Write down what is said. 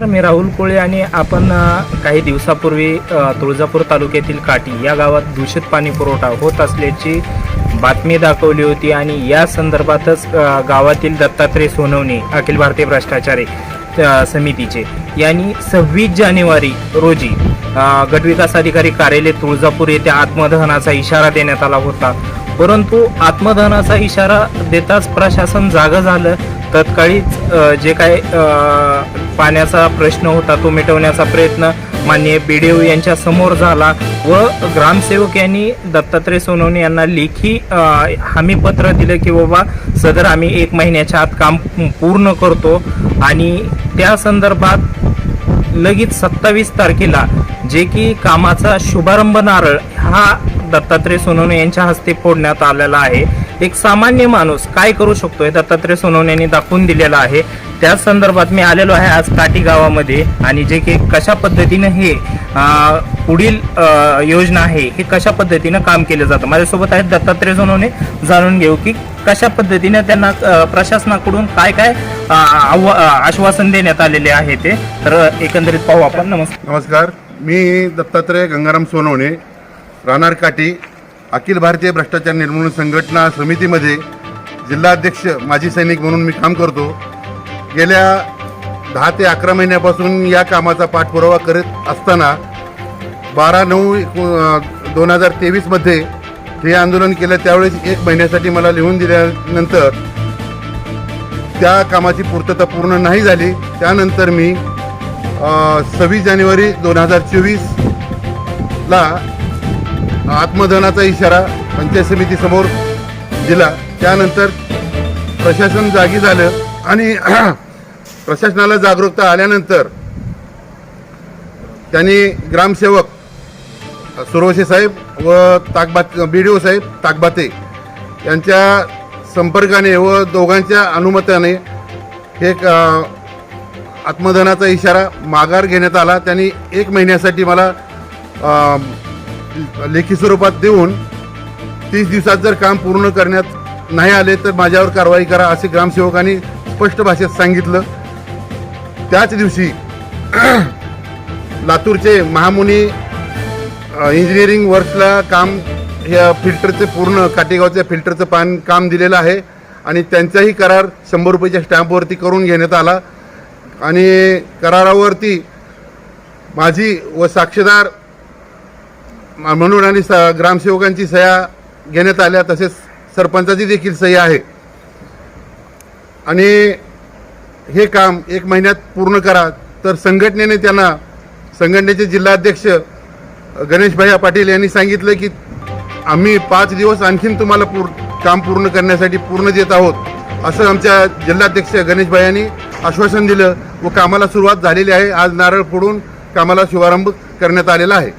तर मी राहुल कोळे आणि आपण काही दिवसापूर्वी तुळजापूर तालुक्यातील काटी या गावात दूषित पाणी पुरवठा होत असल्याची बातमी दाखवली होती आणि या संदर्भातच गावातील दत्तात्रय सोनवणे अखिल भारतीय भ्रष्टाचारी समितीचे यांनी सव्वीस जानेवारी रोजी गटविकास अधिकारी कार्यालय तुळजापूर येथे आत्मदहनाचा इशारा देण्यात आला होता. परंतु आत्मदहनाचा इशारा देताच प्रशासन जागं झालं तत्काळीच जे काय पाण्याचा प्रश्न होता तो मिटवण्याचा प्रयत्न माननीय बी डी ओ यांच्या समोर झाला व ग्रामसेवक यांनी दत्तात्रय सोनवणे यांना लेखी हमीपत्र दिलं की बाबा सदर आम्ही एक महिन्याच्या आत काम पूर्ण करतो आणि त्या संदर्भात लगेच सत्तावीस तारखेला जे की कामाचा शुभारंभ नारळ हा दत्तात्रय सोनवणे यांच्या हस्ते फोडण्यात आलेला आहे. एक सामान्य माणूस काय करू शकतो हे दत्तात्रय सोनवणे यांनी दाखवून दिलेलं आहे. त्याच संदर्भात मी आलेलो आहे आज काटी गावामध्ये. आणि जे की कशा पद्धतीनं हे पुढील योजना आहे हे कशा पद्धतीनं काम केलं जातं? माझ्यासोबत आहेत दत्तात्रय सोनवणे. जाणून घेऊ की कशा पद्धतीने त्यांना प्रशासनाकडून काय काय आव्हा- आश्वासन देण्यात आलेले आहे ते. तर एकंदरीत पाहू आपण. नमस्कार. नमस्कार. मी दत्तात्रय गंगाराम सोनवणे राहणार काठी अखिल भारतीय भ्रष्टाचार निर्मूलन संघटना समितीमध्ये जिल्हाध्यक्ष माजी सैनिक म्हणून मी काम करतो. गेल्या दहा ते अकरा महिन्यापासून या कामाचा पाठपुरावा करत असताना बारा नऊ दोन हजार तेवीसमध्ये हे आंदोलन केलं. त्यावेळेस एक महिन्यासाठी मला लिहून दिल्यानंतर त्या कामाची पूर्तता पूर्ण नाही झाली. त्यानंतर मी सव्वीस जानेवारी दोन हजार चोवीसला आत्मदहनाचा इशारा पंचायत समितीसमोर दिला. त्यानंतर प्रशासन जागी झालं आणि प्रशासनाला जागरूकता आल्यानंतर त्यांनी ग्रामसेवक सुरवशे साहेब व ताकबात बी डी ओ साहेब ताकबाते यांच्या संपर्काने व दोघांच्या अनुमताने हे क- आत्मदहनाचा इशारा माघार घेण्यात आला. त्यांनी एक महिन्यासाठी मला लेखी स्वरूपात देऊन तीस दिवसात जर काम पूर्ण करण्यात नाही आले तर माझ्यावर कारवाई करा असे ग्रामसेवकांनी स्पष्ट भाषेत सांगितलं. त्याच दिवशी लातूरचे महामुनी इंजिनिअरिंग वर्क्सला काम ह्या फिल्टरचे पूर्ण काटेगावच्या फिल्टरचं पान काम दिलेलं आहे आणि त्यांचाही करार शंभर रुपयाच्या स्टॅम्पवरती करून घेण्यात आला. आणि करारावरती माझी व साक्षीदार म्हणून आणि स ग्रामसेवकांची सह्या घेण्यात आल्या तसेच सरपंचाची देखील सही आहे. आणि हे काम एक महिन्यात पूर्ण करा तर संघटनेने त्यांना संघटनेचे जिल्हाध्यक्ष गणेश भैया पाटील यांनी सांगितलं की आम्ही पाच दिवस आणखीन तुम्हाला पूर काम पूर्ण करण्यासाठी पूर्ण देत आहोत असं आमच्या जिल्हाध्यक्ष गणेश भैयांनी आश्वासन दिलं व कामाला सुरुवात झालेली आहे. आज नारळ फोडून कामाला शुभारंभ करण्यात आलेला आहे.